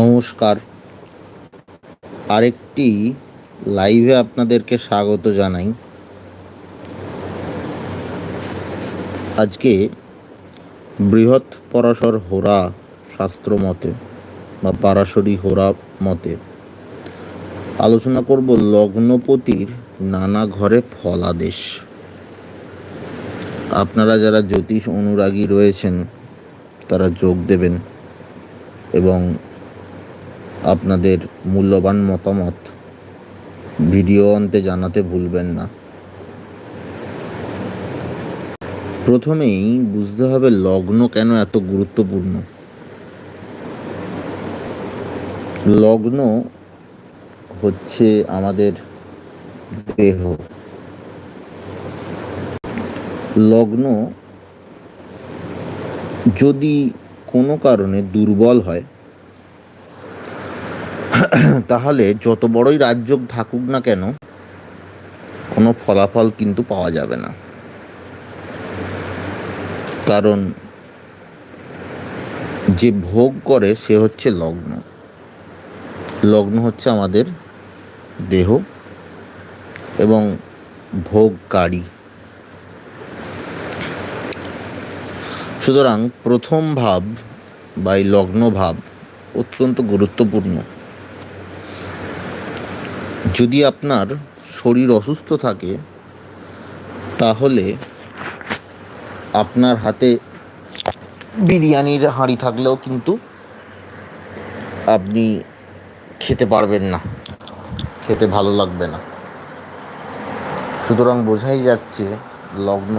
নমস্কার। আরেকটি লাইভে আপনাদেরকে স্বাগত জানাই। আজকে বৃহৎ পরাশর হোরা শাস্ত্র মতে বা পারাশরী হোরা মতে আলোচনা করব লগ্নপতির নানা ঘরে ফলাদেশ। আপনারা যারা জ্যোতিষ অনুরাগী রয়েছেন, তারা যোগ দেবেন এবং আপনাদের মূল্যবান মতামত ভিডিও অন্তে জানাতে ভুলবেন না। প্রথমেই বুঝতে হবে লগ্ন কেন এত গুরুত্বপূর্ণ। লগ্ন হচ্ছে আমাদের দেহ। লগ্ন যদি কোনো কারণে দুর্বল হয় তাহলে যত বড়ই রাজযোগ থাকুক না কেন, কোনো ফলাফল কিন্তু পাওয়া যাবে না। কারণ যে ভোগ করে সে হচ্ছে লগ্ন। লগ্ন হচ্ছে আমাদের দেহ এবং ভোগকারী। সুতরাং প্রথম ভাব বা এই লগ্ন ভাব অত্যন্ত গুরুত্বপূর্ণ। যদি আপনার শরীর অসুস্থ থাকে, তাহলে আপনার হাতে বিরিয়ানির হাঁড়ি থাকলেও কিন্তু আপনি খেতে পারবেন না। খেতে ভালো লাগবে না। সুতরাং বোঝাই যাচ্ছে লগ্ন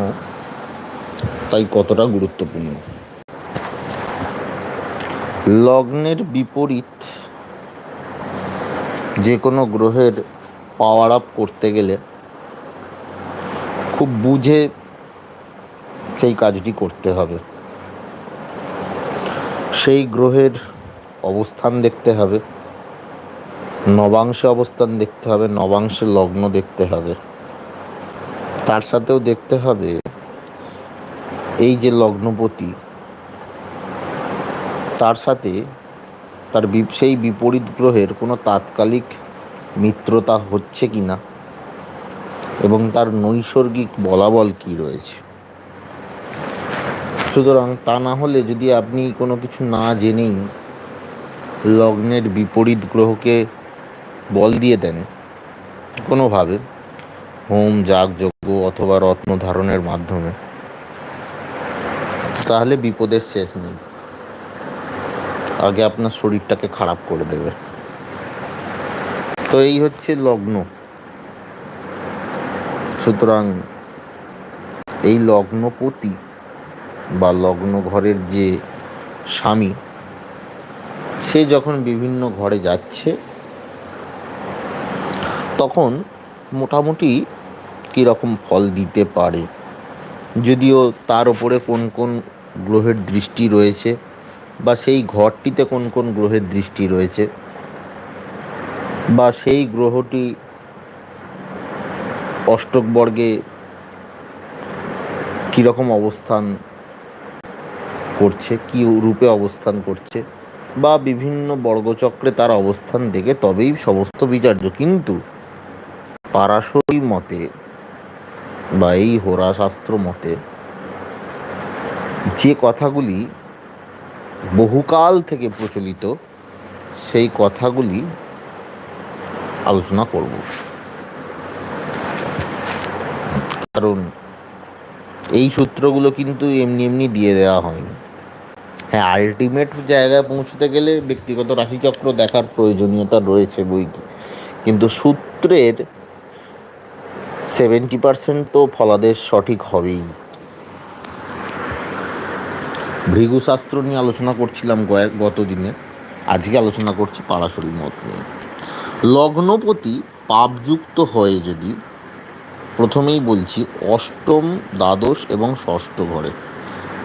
তাই কতটা গুরুত্বপূর্ণ। লগ্নের বিপরীত যে কোনো গ্রহের পাওয়ার আপ করতে গেলে খুব বুঝে সেই কাজটি করতে হবে। সেই গ্রহের অবস্থান দেখতে হবে। নবাংশে অবস্থান দেখতে হবে, নবাংশে লগ্ন দেখতে হবে। তার সাথেও দেখতে হবে, এই যে লগ্নপতি, তার সাথে তার সেই বিপরীত গ্রহের কোনো তাৎকালিক মিত্রতা হচ্ছে কি না? এবং তার নৈসর্গিক বলাবল কি রয়েছে? সুতরাং তা না হলে যদি আপনি কোনো কিছু না জেনেই লগ্নের বিপরীত গ্রহকে বল দিয়ে দেন, কোনোভাবে হোম, যাগযজ্ঞ অথবা রত্ন ধারণের মাধ্যমে, তাহলে বিপদের শেষ নেই। আগে আপনার শরীরটাকে খারাপ করে দেবে। তো এই হচ্ছে লগ্ন। সুতরাং এই লগ্নপতি বা লগ্ন ঘরের যে স্বামী, সে যখন বিভিন্ন ঘরে যাচ্ছে, তখন মোটামুটি কীরকম ফল দিতে পারে, যদিও তার ওপরে কোন কোন গ্রহের দৃষ্টি রয়েছে বা সেই ঘরটিতে কোন কোন গ্রহের দৃষ্টি রয়েছে, বা সেই গ্রহটি অষ্টক বর্গে কীরকম অবস্থান করছে, কী রূপে অবস্থান করছে, বা বিভিন্ন বর্গচক্রে তার অবস্থান দেখে তবেই সমস্ত বিচার্য। কিন্তু পারাশরী মতে বা এই হোরাশাস্ত্র মতে যে কথাগুলি বহুকাল থেকে প্রচলিত সেই কথাগুলি আলোচনা করব। কারণ এই সূত্রগুলো কিন্তু এমনি এমনি দিয়ে দেওয়া হয়নি। হ্যাঁ আলটিমেট জায়গায় পৌঁছতে গেলে ব্যক্তিগত রাশিচক্র দেখার প্রয়োজনীয়তা রয়েছে বই কিন্তু সূত্রের সেভেন্টি পার্সেন্ট তো ফলাদেশ সঠিক হবেই। ভৃগুশাস্ত্র নিয়ে আলোচনা করছিলাম গত দিনে। আজকে আলোচনা করছি পারাশরী মত নিয়ে। লগ্নপতি পাপযুক্ত হয়ে যদি প্রথমেই বলছি অষ্টম, দ্বাদশ এবং ষষ্ঠ ঘরে।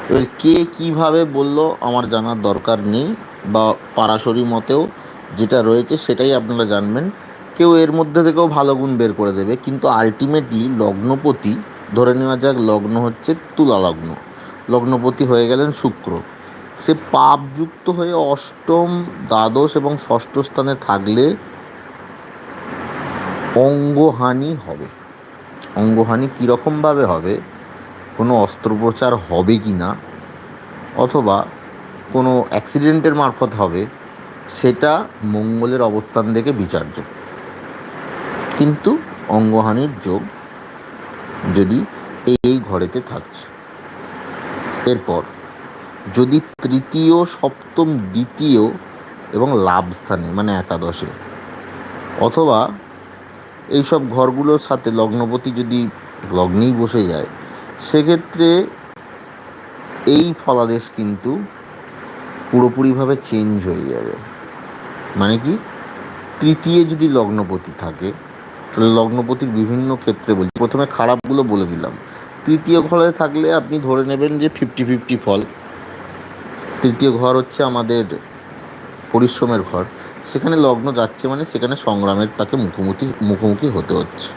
এবার কে কীভাবে বলল আমার জানার দরকার নেই বা পারাশরী মতেও যেটা রয়েছে সেটাই আপনারা জানবেন। কেউ এর মধ্যে থেকেও ভালো গুণ বের করে দেবে, কিন্তু আলটিমেটলি লগ্নপতি ধরে নেওয়া যাক লগ্ন হচ্ছে তুলা লগ্ন লগ্নপতি হয়ে গেলেন শুক্র। সে পাপযুক্ত হয়ে অষ্টম দ্বাদশ এবং ষষ্ঠ স্থানে থাকলে অঙ্গহানি হবে। অঙ্গহানি কীরকমভাবে হবে? কোনো অস্ত্রোপচার হবে কি না? অথবা কোনো অ্যাক্সিডেন্টের মারফত হবে? সেটা মঙ্গলের অবস্থান দেখে বিচার্য। কিন্তু অঙ্গহানির যোগ যদি এই ঘরেতে থাকছে। এরপর, যদি তৃতীয়, সপ্তম, দ্বিতীয় এবং লাভ স্থানে মানে একাদশে, অথবা এইসব ঘরগুলোর সাথে লগ্নপতি যদি লগ্নেই বসে যায়, সেক্ষেত্রে এই ফলাদেশ কিন্তু পুরোপুরিভাবে চেঞ্জ হয়ে যাবে। মানে কি? তৃতীয় যদি লগ্নপতি থাকে, তাহলে লগ্নপতির বিভিন্ন ক্ষেত্রে বলছি প্রথমে খারাপগুলো বলে দিলাম। তৃতীয় ঘরে থাকলে আপনি ধরে নেবেন যে ফিফটি ফিফটি ফল। তৃতীয় ঘর হচ্ছে আমাদের পরিশ্রমের ঘর। সেখানে লগ্ন যাচ্ছে মানে সেখানে সংগ্রামের তাকে মুখোমুখি মুখোমুখি হতে হচ্ছে।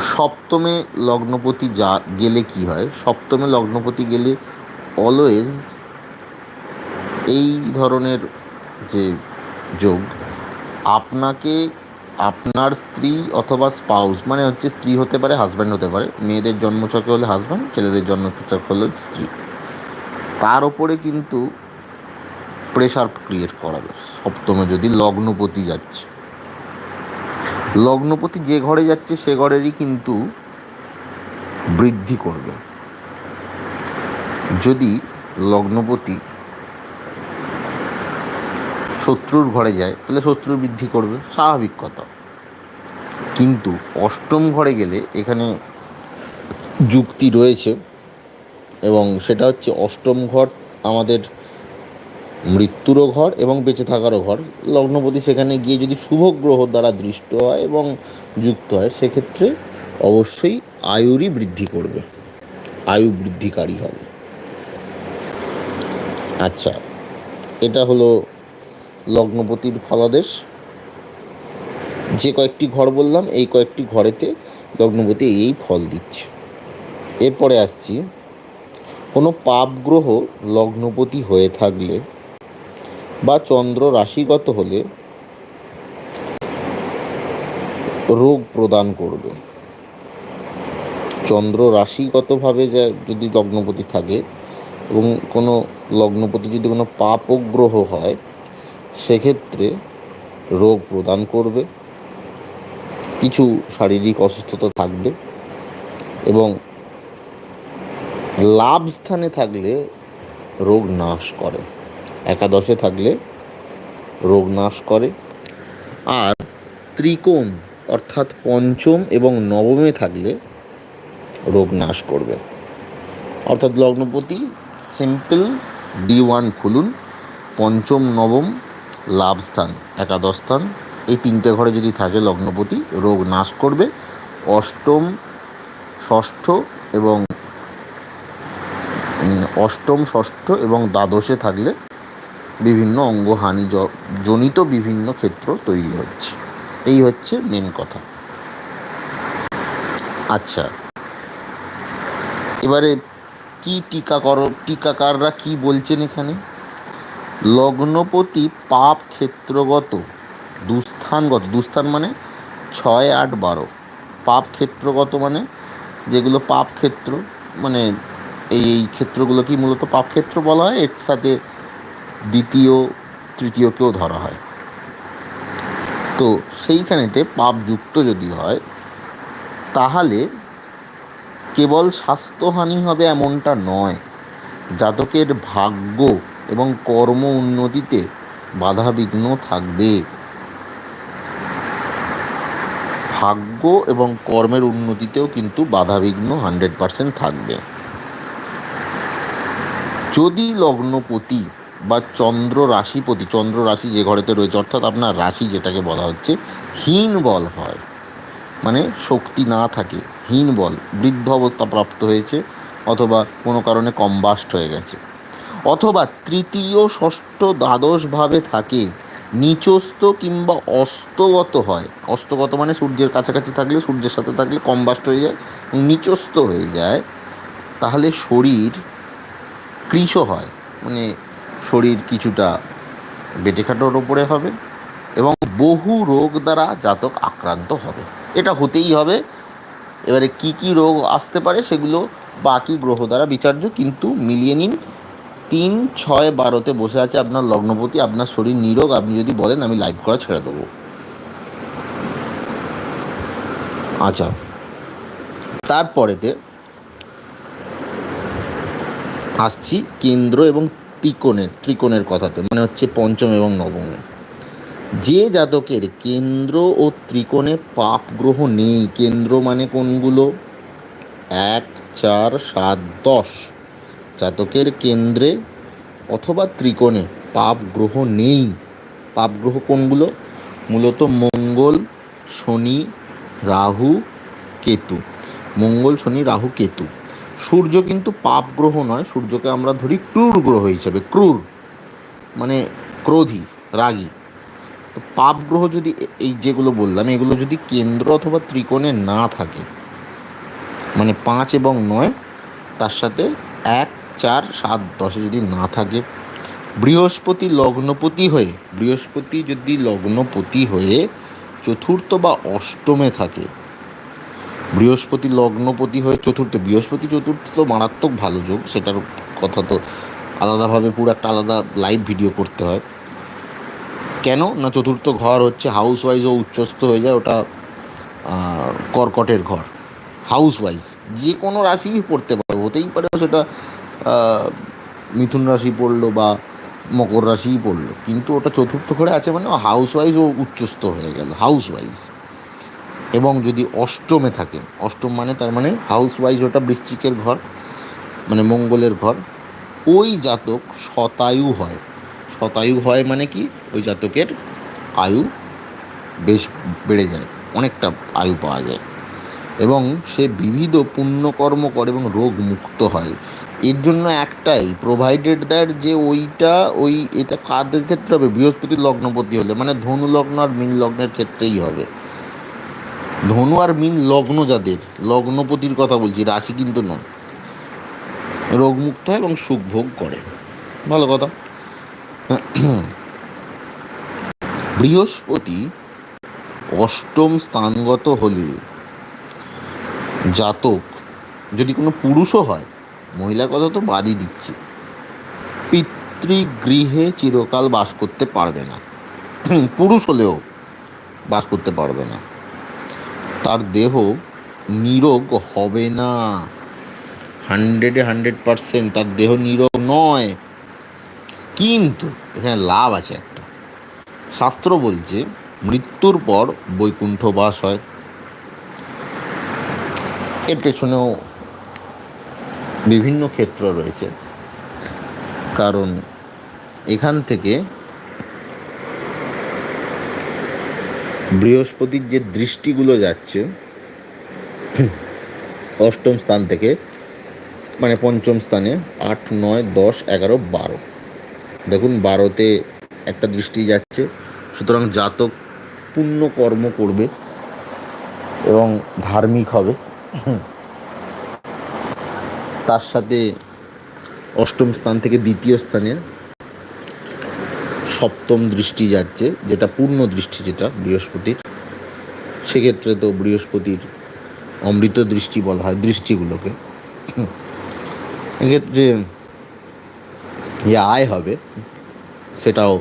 সপ্তমে লগ্নপতি যা, গেলে কি হয়? সপ্তমে লগ্নপতি গেলে অলওয়েজ এই ধরনের যে যোগ, আপনাকে আপনার স্ত্রী অথবা স্পাউস মানে হচ্ছে স্ত্রী হতে পারে হাজব্যান্ড হতে পারে, মেয়েদের জন্মচক্র হলে হাজব্যান্ড ছেলেদের জন্মচক্র হলে স্ত্রী। তার ওপরে কিন্তু প্রেশার ক্রিয়েট করাবে সপ্তমে যদি লগ্নপতি যাচ্ছে, লগ্নপতি যে ঘরে যাচ্ছে, সে ঘরেরই কিন্তু বৃদ্ধি করবে। যদি লগ্নপতি শত্রুর ঘরে যায়, তাহলে শত্রু বৃদ্ধি করবে, স্বাভাবিক কথা। কিন্তু অষ্টম ঘরে গেলে এখানে যুক্তি রয়েছে এবং সেটা হচ্ছে অষ্টম ঘর আমাদের মৃত্যুরও ঘর এবং বেঁচে থাকারও ঘর। লগ্নপতি সেখানে গিয়ে যদি শুভ গ্রহ দ্বারা দৃষ্ট হয় এবং যুক্ত হয়, সেক্ষেত্রে অবশ্যই আয়ুরই বৃদ্ধি করবে। আয়ু বৃদ্ধিকারী হবে। আচ্ছা এটা হলো লগ্নপতির ফলাদেশ। যে কয়েকটি ঘর বললাম, এই কয়েকটি ঘরেতে লগ্নপতি এই ফল দিচ্ছে। এরপরে আসছি, কোনো পাপ গ্রহ লগ্নপতি হয়ে থাকলে বা চন্দ্র রাশিগত হলে রোগ প্রদান করবে। চন্দ্র রাশিগতভাবে যা যদি লগ্নপতি থাকে এবং কোনো লগ্নপতি যদি কোনো পাপক গ্রহ হয় সেক্ষেত্রে রোগ প্রদান করবে, কিছু শারীরিক অসুস্থতা থাকবে এবং লাভ স্থানে থাকলে রোগ নাশ করে, একাদশে থাকলে রোগ নাশ করে। আর ত্রিকোণ অর্থাৎ পঞ্চম এবং নবমে থাকলে রোগ নাশ করবে। অর্থাৎ লগ্নপতি, সিম্পল, ডি ওয়ান খুলুন, পঞ্চম, নবম লাভ স্থান একাদশ স্থান এই তিনটে ঘরে যদি থাকে লগ্নপতি, রোগ নাশ করবে। অষ্টম, ষষ্ঠ এবং অষ্টম, ষষ্ঠ এবং দ্বাদশে থাকলে বিভিন্ন অঙ্গহানি জনিত বিভিন্ন ক্ষেত্র তৈরি হচ্ছে। এই হচ্ছে মেন কথা। আচ্ছা। এবারে কি টিকাকর, টিকাকাররা কি বলছেন এখানে? লগ্নপতি পাপ ক্ষেত্রগত, দুস্থানগত, দুস্থান মানে ছয়, আট, বারো। পাপ ক্ষেত্রগত মানে যেগুলো পাপ ক্ষেত্র মানে এই এই ক্ষেত্রগুলোকেই মূলত পাপ ক্ষেত্র বলা হয়? এর সাথে দ্বিতীয়, তৃতীয়কেও ধরা হয়। তো সেইখানেতে পাপযুক্ত যদি হয়, তাহলে কেবল স্বাস্থ্যহানি হবে এমনটা নয়। জাতকের ভাগ্য এবং কর্ম উন্নতিতে বাধাবিঘ্ন থাকবে। ভাগ্য এবং কর্মের উন্নতিতেও কিন্তু বাধাবিঘ্ন হান্ড্রেড পারসেন্ট থাকবে। যদি লগ্নপতি বা চন্দ্র রাশিপতি, চন্দ্র রাশি যে ঘরেতে রয়েছে, অর্থাৎ আপনার রাশি যেটাকে বলা হচ্ছে, হীন বল হয়। মানে শক্তি না থাকে, হীন বল, বৃদ্ধ অবস্থা প্রাপ্ত হয়েছে অথবা কোনো কারণে কম্বাস্ট হয়ে গেছে। অথবা তৃতীয়, ষষ্ঠ দ্বাদশভাবে থাকে। নিচস্থ কিংবা অস্তগত হয়। অস্তগত মানে সূর্যের কাছাকাছি থাকলে, সূর্যের সাথে থাকলে কম্বাস্ট হয়ে যায় নিচস্থ হয়ে যায়। তাহলে শরীর কৃশ হয়। মানে শরীর কিছুটা বেটেখাটোর ওপরে হবে এবং বহু রোগ দ্বারা জাতক আক্রান্ত হবে। এটা হতেই হবে। এবারে কি কি রোগ আসতে পারে সেগুলো বাকি গ্রহ দ্বারা বিচার্য, কিন্তু মিলিয়ে নিন। তিন ছয় বারোতে বসে আছে আপনার লগ্নপতি, আপনার শরীর নিরোগ, আপনি যদি বলেন আমি লাইভ করা ছেড়ে দেবো। আচ্ছা। তারপরেতে আসছি কেন্দ্র এবং ত্রিকোণের ত্রিকোণের কথাতে মানে হচ্ছে পঞ্চম এবং নবম। যে জাতকের কেন্দ্র ও ত্রিকোণে পাপ গ্রহ নেই, কেন্দ্র মানে কোনগুলো? এক, চার, সাত, দশ। জাতকের কেন্দ্রে অথবা ত্রিকোণে পাপ গ্রহ নেই। পাপ গ্রহ কোনগুলো? মূলত মঙ্গল, শনি, রাহু, কেতু। মঙ্গল, শনি, রাহু, কেতু। সূর্য কিন্তু পাপ গ্রহ নয়, সূর্যকে আমরা ধরি ক্রূর গ্রহ হিসেবে, ক্রূর। মানে ক্রোধী, রাগী। তো পাপ গ্রহ যদি এই যেগুলো বললাম, এগুলো যদি কেন্দ্র অথবা ত্রিকোণে না থাকে মানে পাঁচ এবং নয়, তার সাথে এক চার, সাত, দশে যদি না থাকে, বৃহস্পতি লগ্নপতি হয়ে, বৃহস্পতি যদি লগ্নপতি হয়ে চতুর্থ বা অষ্টমে থাকে, বৃহস্পতি লগ্নপতি হয়ে চতুর্থ, বৃহস্পতি চতুর্থ তো মারাত্মক ভালো যোগ, সেটার কথা তো আলাদাভাবে পুরো একটা আলাদা লাইভ ভিডিও করতে হয়। কেন? না চতুর্থ ঘর হচ্ছে হাউস ওয়াইজ ও উচ্চস্থ হয়ে যায়, ওটা কর্কটের ঘর। হাউস ওয়াইজ যে কোনো রাশিই পড়তে পারে, হতেই পারে সেটা মিথুন রাশি পড়ল বা মকর রাশিই পড়ল। কিন্তু ওটা চতুর্থ ঘরে আছে মানে হাউস ওয়াইজ ও উচ্চস্থ হয়ে গেল হাউস ওয়াইজ এবং যদি অষ্টমে থাকে, অষ্টম মানে তার মানে হাউস ওয়াইজ ওটা বৃশ্চিকের ঘর মানে মঙ্গলের ঘর। ওই জাতক শতায়ু হয়। শতায়ু হয় মানে কি? ওই জাতকের আয়ু বেশ বেড়ে যায়, অনেকটা আয়ু পাওয়া যায়। এবং সে বিবিধ পুণ্যকর্ম করে এবং রোগ মুক্ত হয়। এর জন্য একটাই প্রোভাইডেড দ্যাট যে ওইটা, ওই এটা কাদের ক্ষেত্রে হবে? বৃহস্পতির লগ্নপতি হলে মানে ধনু লগ্ন আর মীন লগ্নের ক্ষেত্রেই হবে। ধনু আর মীন লগ্ন যাদের, লগ্নপতির কথা বলছি, রাশি কিন্তু নয়। রোগমুক্ত হয় এবং সুখ ভোগ করে। ভালো কথা। বৃহস্পতি অষ্টম স্থানগত হলে জাতক, যদি কোনো পুরুষও হয় মহিলার কথা তো বাদই দিচ্ছি। পিতৃগৃহে চিরকাল বাস করতে পারবে না। পুরুষ হলেও বাস করতে পারবে না। তার দেহ নিরোগ হবে না। হান্ড্রেডে হান্ড্রেড পারসেন্ট তার দেহ নিরোগ নয়। কিন্তু এখানে লাভ আছে একটা। শাস্ত্র বলছে, মৃত্যুর পর বৈকুণ্ঠ বাস হয়। এর পেছনেও বিভিন্ন ক্ষেত্র রয়েছে। কারণ এখান থেকে বৃহস্পতির যে দৃষ্টিগুলো যাচ্ছে, অষ্টম স্থান থেকে মানে পঞ্চম স্থানে আট, নয়, দশ, এগারো, বারো। দেখুন, বারোতে একটা দৃষ্টি যাচ্ছে, সুতরাং জাতক পুণ্য কর্ম করবে এবং ধার্মিক হবে। তার সাথে অষ্টম স্থান থেকে দ্বিতীয় স্থানে সপ্তম দৃষ্টি যাচ্ছে, যেটা পূর্ণ দৃষ্টি যেটা বৃহস্পতির সেক্ষেত্রে তো বৃহস্পতির অমৃত দৃষ্টি বলা হয়, দৃষ্টিগুলোকে। এক্ষেত্রে যে আয় হবে, সেটাও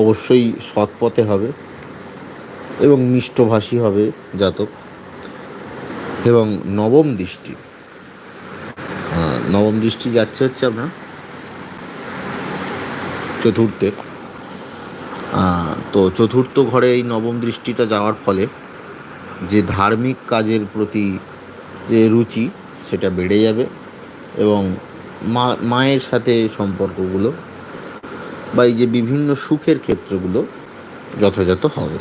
অবশ্যই সৎ পথে হবে এবং মিষ্টভাষী হবে জাতক। এবং নবম দৃষ্টি নবম দৃষ্টি যাচ্ছে হচ্ছে আপনার চতুর্থে। তো চতুর্থ ঘরে এই নবম দৃষ্টিটা যাওয়ার ফলে যে ধার্মিক কাজের প্রতি যে রুচি, সেটা বেড়ে যাবে এবং মা, মায়ের সাথে সম্পর্কগুলো বা এই যে বিভিন্ন সুখের ক্ষেত্রগুলো যথাযথ হবে।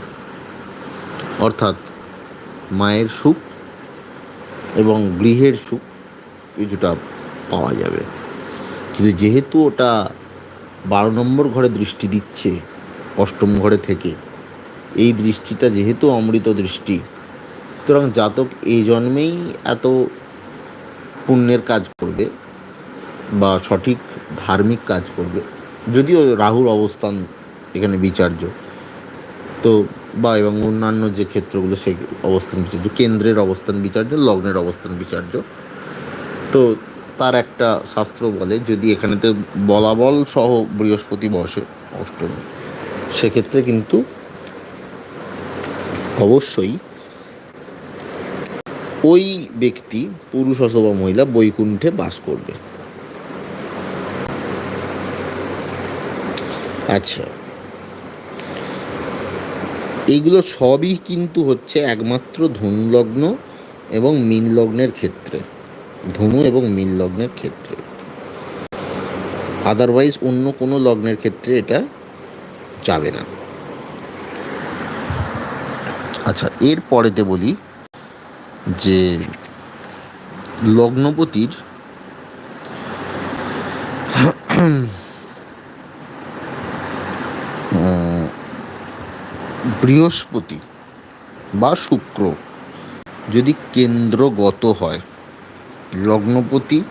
অর্থাৎ মায়ের সুখ এবং গৃহের সুখ কিছুটা পাওয়া যাবে। কিন্তু যেহেতু ওটা বারো নম্বর ঘরে দৃষ্টি দিচ্ছে, অষ্টম ঘরে থেকে, এই দৃষ্টিটা যেহেতু অমৃত দৃষ্টি, সুতরাং জাতক এই জন্মেই এত পুণ্যের কাজ করবে বা সঠিক ধার্মিক কাজ করবে। যদিও রাহুর অবস্থান এখানে বিচার্য। তো বা এবং অন্যান্য যে ক্ষেত্রগুলো সে অবস্থান বিচার্য, কেন্দ্রের অবস্থান বিচার্য, লগ্নের অবস্থান বিচার্য। তো তার একটা শাস্ত্র বলে, যদি এখানেতে বলাবল সহ বৃহস্পতি বসে অষ্টমী। সেক্ষেত্রে কিন্তু অবশ্যই ওই ব্যক্তি, পুরুষ অথবা মহিলা, বৈকুণ্ঠে বাস করবে। আচ্ছা। এইগুলো সবই কিন্তু হচ্ছে একমাত্র ধনুলগ্ন এবং মীন লগ্নের ক্ষেত্রে। ধনু এবং মীন লগ্নের ক্ষেত্রে। আদারওয়াইজ অন্য কোনো লগ্নের ক্ষেত্রে এটা যাবে না। আচ্ছা এর পরেতে বলি যে লগ্নপতির বৃহস্পতি বা শুক্র যদি কেন্দ্রগত হয় লগ্নপতি,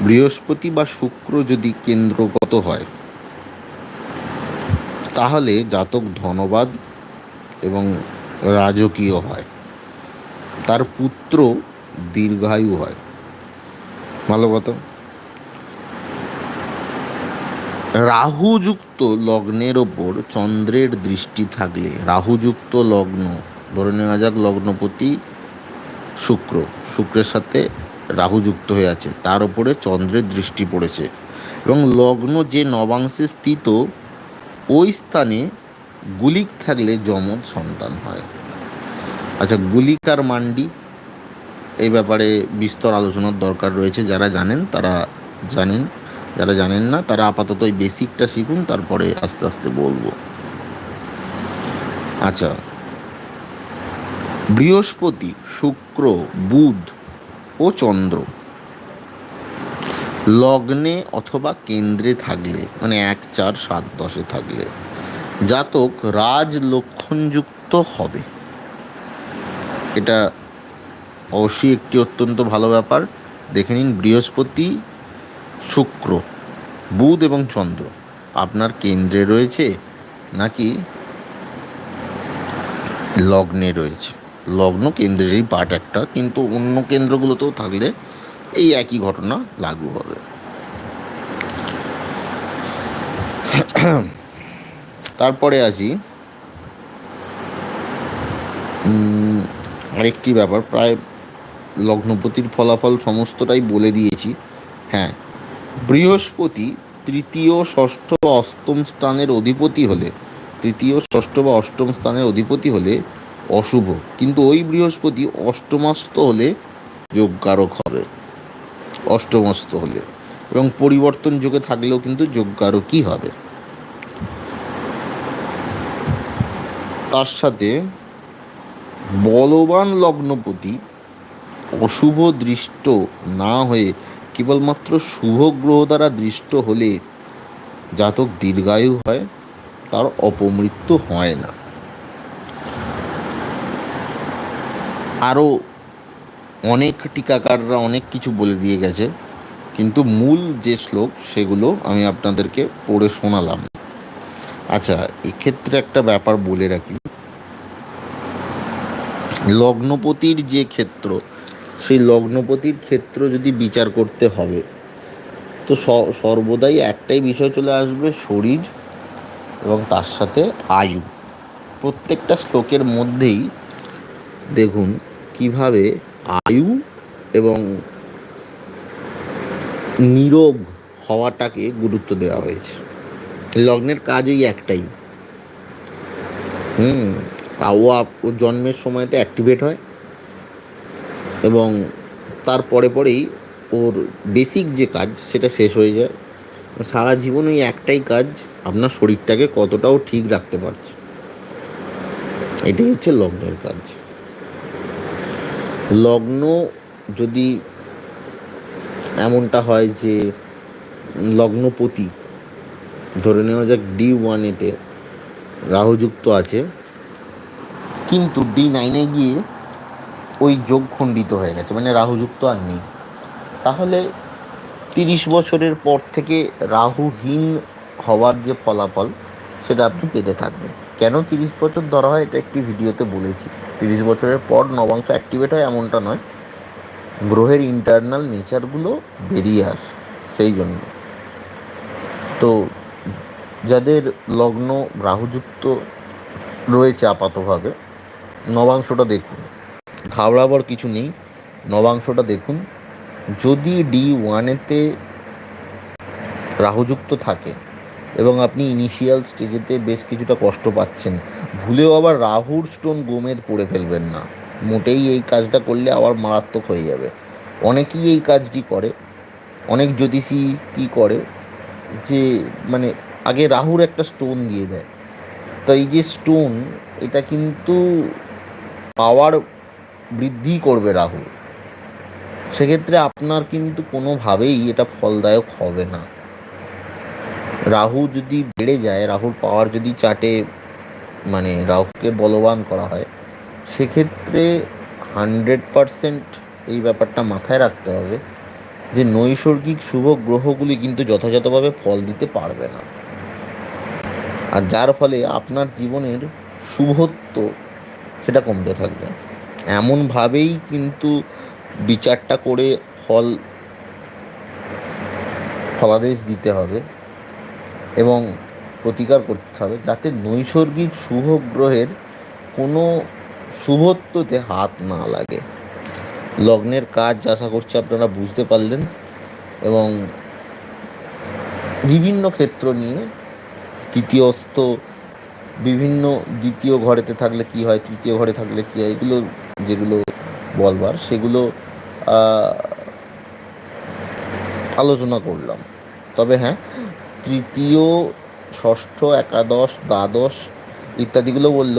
বৃহস্পতি বা শুক্র যদি কেন্দ্রগত হয়, তাহলে জাতক ধনবাদ এবং রাজকীয় হয়। তার পুত্র দীর্ঘায়ু হয়। ভালো কথা। রাহুযুক্ত লগ্নের ওপর চন্দ্রের দৃষ্টি থাকলে, রাহুযুক্ত লগ্ন, ধরে নেওয়া যাক লগ্নপতি, শুক্র। শুক্রের সাথে রাহু যুক্ত হয়ে আছে। তার উপরে চন্দ্রের দৃষ্টি পড়েছে এবং লগ্ন যে নবাংশে স্থিত, ওই স্থানে গুলিক থাকলে যমজ সন্তান হয়। আচ্ছা গুলিক আর মান্ডি এই ব্যাপারে বিস্তর আলোচনার দরকার রয়েছে। যারা জানেন তারা জানেন, যারা জানেন না তারা আপাতত এই বেসিকটা শিখুন, তারপরে আস্তে আস্তে বলব। আচ্ছা বৃহস্পতি শুক্র বুধ ও চন্দ্র। লগ্নে অথবা কেন্দ্রে থাকলে মানে এক, চার, সাত, দশে থাকলে জাতক রাজ লক্ষণযুক্ত হবে। এটা অবশ্যই একটি অত্যন্ত ভালো ব্যাপার। দেখে নিন বৃহস্পতি, শুক্র, বুধ এবং চন্দ্র। আপনার কেন্দ্রে রয়েছে নাকি লগ্নে রয়েছে? লগ্ন কেন্দ্রেরই পার্ট একটা, কিন্তু অন্য কেন্দ্রগুলোতেও থাকলে এই একই ঘটনা লাগু হবে। তারপরে আসি। আরেকটি ব্যাপার, প্রায় লগ্নপতির ফলাফল সমস্তটাই বলে দিয়েছি। হ্যাঁ বৃহস্পতি তৃতীয়, ষষ্ঠ বা অষ্টম স্থানের অধিপতি হলে, তৃতীয়, ষষ্ঠ বা অষ্টম স্থানের অধিপতি হলে অশুভ। কিন্তু ওই বৃহস্পতি অষ্টমস্ত হলে যোগকারক হবে। অষ্টমস্ত হলে। এবং পরিবর্তন যোগে থাকলেও কিন্তু যোগকারকই হবে। তার সাথে বলবান লগ্নপতি অশুভ দৃষ্ট না হয়ে কেবলমাত্র শুভ গ্রহ দ্বারা দৃষ্ট হলে জাতক দীর্ঘায়ু হয়, তার অপমৃত্যু হয় না। আরও অনেক টিকাকাররা অনেক কিছু বলে দিয়ে গেছে, কিন্তু মূল যে শ্লোক সেগুলো আমি আপনাদেরকে পড়ে শোনালাম। আচ্ছা এক্ষেত্রে একটা ব্যাপার বলে রাখি। লগ্নপতির যে ক্ষেত্র, সেই লগ্নপতির ক্ষেত্র যদি বিচার করতে হবে, তো সর্বদাই একটাই বিষয় চলে আসবে, শরীর এবং তার সাথে আয়ু। প্রত্যেকটা শ্লোকের মধ্যেই দেখুন কীভাবে আয়ু এবং নিরোগ হওয়াটাকে গুরুত্ব দেওয়া হয়েছে। লগ্নের কাজ ওই একটাই। হুম ও জন্মের সময়তে অ্যাক্টিভেট হয় এবং তার পরে পরেই ওর বেসিক যে কাজ সেটা শেষ হয়ে যায়। সারা জীবন ওই একটাই কাজ, আপনার শরীরটাকে কতটাও ঠিক রাখতে পারছে। এটাই হচ্ছে লগ্নের কাজ। লগ্ন যদি এমনটা হয় যে লগ্নপতি, ধরে নেওয়া যাক ডি ওয়ানেতে রাহুযুক্ত আছে, কিন্তু ডি নাইনে গিয়ে ওই যোগ খণ্ডিত হয়ে গেছে মানে রাহুযুক্ত আর নেই। তাহলে তিরিশ বছরের পর থেকে রাহুহীন হওয়ার যে ফলাফল, সেটা আপনি পেতে থাকবেন। কেন তিরিশ বছর ধরা হয় এটা একটি ভিডিওতে বলেছি। তিরিশ বছরের পর নবাংশ অ্যাক্টিভেট হয় এমনটা নয়। গ্রহের ইন্টারনাল নেচারগুলো বেরিয়ে আসে, সেই জন্য। তো যাদের লগ্ন রাহুযুক্ত রয়েছে আপাতভাবে নবাংশটা দেখুন। ঘাবড়াবার কিছু নেই, নবাংশটা দেখুন। যদি ডি ওয়ানেতে রাহুযুক্ত থাকে এবং আপনি ইনিশিয়াল স্টেজেতে বেশ কিছুটা কষ্ট পাচ্ছেন। ভুলেও আবার রাহুর স্টোন গোমেদ পড়ে ফেলবেন না। মোটেই এই কাজটা করলে আবার মারাত্মক হয়ে যাবে। অনেকেই এই কাজটি করে। অনেক জ্যোতিষী কী করে যে মানে আগে রাহুর একটা স্টোন দিয়ে দেয়। তো এই যে স্টোন এটা কিন্তু পাওয়ার বৃদ্ধি করবে রাহু। সেক্ষেত্রে আপনার কিন্তু কোনোভাবেই এটা ফলদায়ক হবে না। রাহু যদি বেড়ে যায়, রাহুর পাওয়ার যদি চাটে মানে রাহুকে বলবান করা হয়, সেক্ষেত্রে হান্ড্রেড পারসেন্ট এই ব্যাপারটা মাথায় রাখতে হবে যে নৈসর্গিক শুভ গ্রহগুলি কিন্তু যথাযথভাবে ফল দিতে পারবে না। আর যার ফলে আপনার জীবনের শুভত্ব সেটা কমতে থাকবে। এমনভাবেই কিন্তু বিচারটা করে ফল, ফলাদেশ দিতে হবে। এবং প্রতিকার করতে হবে যাতে নৈসর্গিক শুভ গ্রহের কোনো শুভত্বতে হাত না লাগে। লগ্নের কাজ আশা করছি আপনারা বুঝতে পারলেন এবং বিভিন্ন ক্ষেত্র নিয়ে তৃতীয়স্থ বিভিন্ন দ্বিতীয় ঘরেতে থাকলে কি হয়, তৃতীয় ঘরে থাকলে কী হয়, এগুলো যেগুলো বলবার, সেগুলো আলোচনা করলাম। তবে হ্যাঁ তৃতীয়, ষষ্ঠ, একাদশ, দ্বাদশ ইত্যাদিগুলো বলল।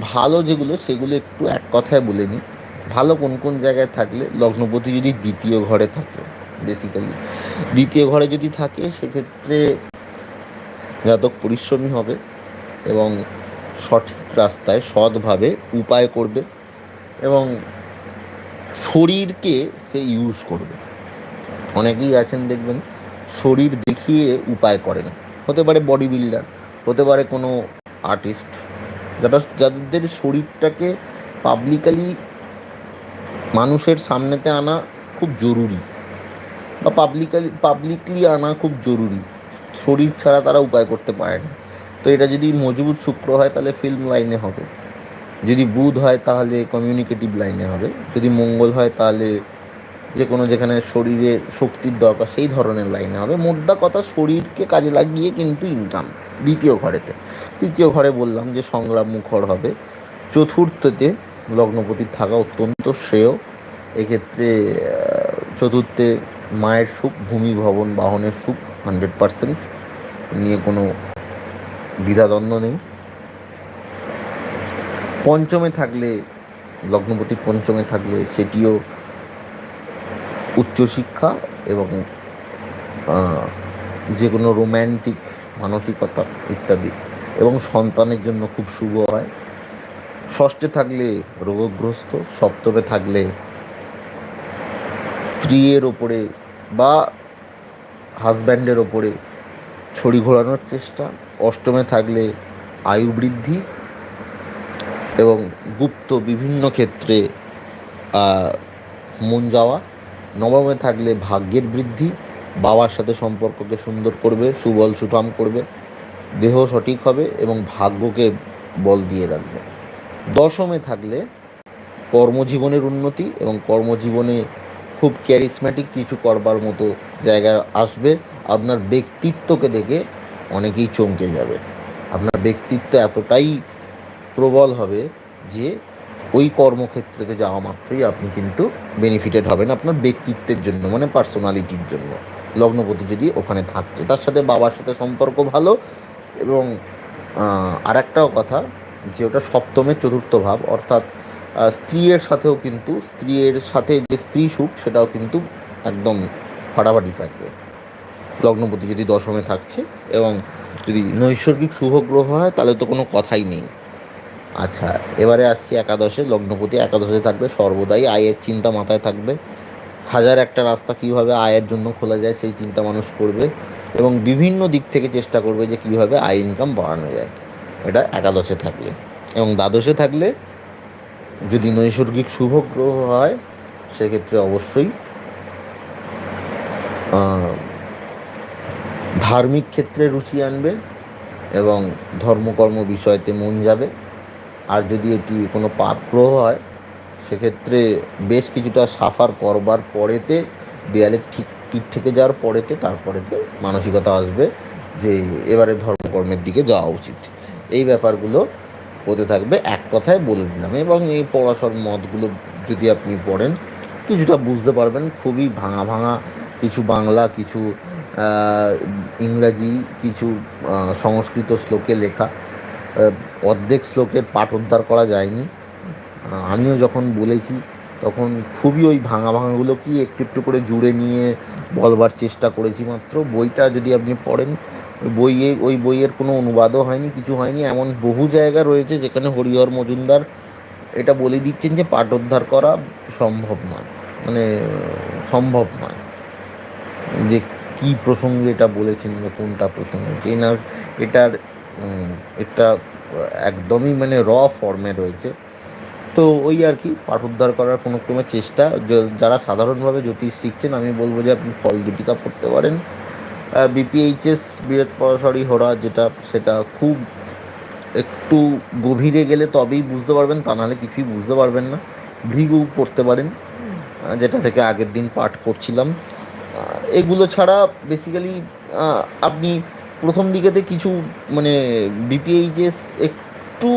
ভালো যেগুলো, সেগুলো একটু এক কথায় বলে নিই। ভালো কোন কোন জায়গায় থাকলে, লগ্নপতি যদি দ্বিতীয় ঘরে থাকে বেসিক্যালি দ্বিতীয় ঘরে যদি থাকে, সেক্ষেত্রে জাতক পরিশ্রমী হবে এবং সঠিক রাস্তায় সৎভাবে উপায় করবে এবং শরীরকে সে ইউজ করবে। অনেকেই আছেন দেখবেন, শরীর দেখিয়ে উপায় করেন। হতে পারে বডি বিল্ডার হতে পারে কোনো আর্টিস্ট যারা, যাদের শরীরটাকে পাবলিকালি মানুষের সামনেতে আনা খুব জরুরি বা পাবলিকালি পাবলিকলি আনা খুব জরুরি। শরীর ছাড়া তারা উপায় করতে পারে না। তো এটা যদি মজবুত শুক্র হয়, তাহলে ফিল্ম লাইনে হবে। যদি বুধ হয়, তাহলে কমিউনিকেটিভ লাইনে হবে। যদি মঙ্গল হয়, তাহলে যে কোনো যেখানে শরীরে শক্তির দরকার, সেই ধরনের লাইনে হবে। মোদ্দা কথা শরীরকে কাজে লাগিয়ে কিন্তু ইনকাম দ্বিতীয় ঘরেতে। তৃতীয় ঘরে বললাম যে সংগ্রাম মুখর হবে। চতুর্থতে লগ্নপতির থাকা অত্যন্ত শ্রেয়। এক্ষেত্রে চতুর্থে মায়ের সুখ, ভূমি ভবন বাহনের সুখ হান্ড্রেড পারসেন্ট নিয়ে কোনো দ্বিধাদ্বন্দ্ব নেই। পঞ্চমে থাকলে, লগ্নপতি পঞ্চমে থাকলে সেটিও উচ্চশিক্ষা এবং যে কোনো রোম্যান্টিক মানসিকতা ইত্যাদি এবং সন্তানের জন্য খুব শুভ হয়। ষষ্ঠে থাকলে রোগগ্রস্ত, সপ্তমে থাকলে স্ত্রীর ওপরে বা হাজব্যান্ডের ওপরে ছড়ি ঘোরানোর চেষ্টা। অষ্টমে থাকলে আয়ু বৃদ্ধি এবং গুপ্ত বিভিন্ন ক্ষেত্রে মন যাওয়া নবমে থাকলে ভাগ্যের বৃদ্ধি, বাবার সাথে সম্পর্ককে সুন্দর করবে, সুবল সুঠাম করবে, দেহ সঠিক হবে এবং ভাগ্যকে বল দিয়ে রাখবে। দশমে থাকলে কর্মজীবনের উন্নতি এবং কর্মজীবনে খুব ক্যারিসম্যাটিক কিছু করবার মতো জায়গা আসবে। আপনার ব্যক্তিত্বকে দেখে অনেকেই চমকে যাবে। আপনার ব্যক্তিত্ব এতটাই প্রবল হবে যে ওই কর্মক্ষেত্রেতে যাওয়া মাত্রই আপনি কিন্তু বেনিফিটেড হবেন আপনার ব্যক্তিত্বের জন্য মানে পার্সোনালিটির জন্য। লগ্নপতি যদি ওখানে থাকছে, তার সাথে বাবার সাথে সম্পর্ক ভালো এবং আর একটাও কথা যে ওটা সপ্তমের চতুর্থ ভাব, অর্থাৎ স্ত্রীর সাথেও কিন্তু, স্ত্রীর সাথে যে স্ত্রী সুখ, সেটাও কিন্তু একদম ফাটাফাটি থাকবে। লগ্নপতি যদি দশমে থাকছে এবং যদি নৈসর্গিক শুভ গ্রহ হয়, তাহলে তো কোনো কথাই নেই। আচ্ছা এবারে আসছি একাদশে, লগ্নপতি একাদশে থাকবে, সর্বদাই আয়ের চিন্তা মাথায় থাকবে। হাজার একটা রাস্তা কীভাবে আয়ের জন্য খোলা যায় সেই চিন্তা মানুষ করবে এবং বিভিন্ন দিক থেকে চেষ্টা করবে যে কীভাবে আয় ইনকাম বাড়ানো যায়। এটা একাদশে থাকলে। এবং দ্বাদশে থাকলে যদি নৈসর্গিক শুভ গ্রহ হয়, সেক্ষেত্রে অবশ্যই ধার্মিক ক্ষেত্রে রুচি আনবে এবং ধর্মকর্ম বিষয়তে মন যাবে। আর যদি এটি কোনো পাপ গ্রহ হয়, সেক্ষেত্রে বেশ কিছুটা সাফার করবার পরেতে দেয়ালে ঠিক পিঠ থেকে যাওয়ার পরেতে তারপরেতে মানসিকতা আসবে যে এবারে ধর্মকর্মের দিকে যাওয়া উচিত। এই ব্যাপারগুলো হতে থাকবে এক কথায় বলে দিলাম। এবং এই পড়াশোর মতগুলো যদি আপনি পড়েন, কিছুটা বুঝতে পারবেন। খুবই ভাঙা ভাঙা কিছু বাংলা, কিছু ইংরাজি, কিছু সংস্কৃত শ্লোকে লেখা অর্ধেক শ্লোকের পাঠ উদ্ধার করা যায়নি। আমিও যখন বলেছি, তখন খুবই ওই ভাঙা ভাঙাগুলো কি একটু একটু করে জুড়ে নিয়ে বলবার চেষ্টা করেছি মাত্র। বইটা যদি আপনি পড়েন বইয়ে, ওই বইয়ের কোনো অনুবাদও হয়নি, কিছু হয়নি। এমন বহু জায়গা রয়েছে যেখানে হরিহর মজুমদার এটা বলে দিচ্ছেন যে পাঠোদ্ধার করা সম্ভব নয়। মানে সম্ভব নয়। যে কি প্রসঙ্গে এটা বলেছেন বা কোনটা প্রসঙ্গে না, এটার এটা একদমই মানে র ফর্মে রয়েছে। তো ওই আর কি পাঠোদ্ধার করার কোনো কোনো চেষ্টা যারা সাধারণভাবে জ্যোতিষ শিখছেন, আমি বলব যে আপনি ফল দীপিকা পড়তে পারেন। বিপিএইচএস বিরাট পরাশরি হোরা যেটা, সেটা খুব একটু গভীরে গেলে তবেই বুঝতে পারবেন, তা নাহলে কিছুই বুঝতে পারবেন না। ভৃগু পড়তে পারেন যেটা থেকে আগের দিন পাঠ করছিলাম। এগুলো ছাড়া বেসিক্যালি আপনি প্রথম দিকেতে কিছু মানে বিপিএইচএস একটু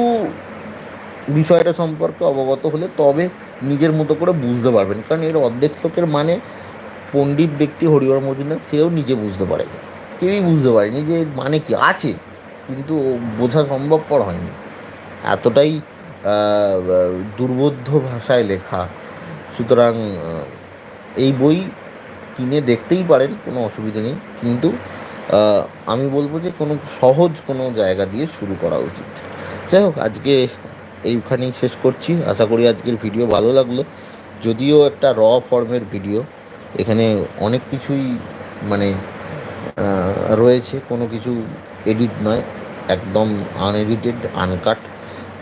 বিষয়টা সম্পর্কে অবগত হলে তবে নিজের মতো করে বুঝতে পারবেন। কারণ এর অর্ধেক শ্লোকের মানে পণ্ডিত ব্যক্তি হরিহর মজুমদার, সেও নিজে বুঝতে পারে কেউই বুঝতে পারেনি যে মানে কি আছে, কিন্তু বোঝা সম্ভবপর হয়নি। এতটাই দুর্বোধ্য ভাষায় লেখা। সুতরাং এই বই কিনে দেখতেই পারেন, কোনো অসুবিধা নেই। কিন্তু আমি বলব যে কোনো সহজ কোনো জায়গা দিয়ে শুরু করা উচিত। যাই হোক, আজকে এইখানেই শেষ করছি। আশা করি আজকের ভিডিও ভালো লাগল। যদিও একটা র ফর্মের ভিডিও, এখানে অনেক কিছুই মানে রয়েছে। কোনো কিছু এডিট নয়, একদম আনএডিটেড আনকাট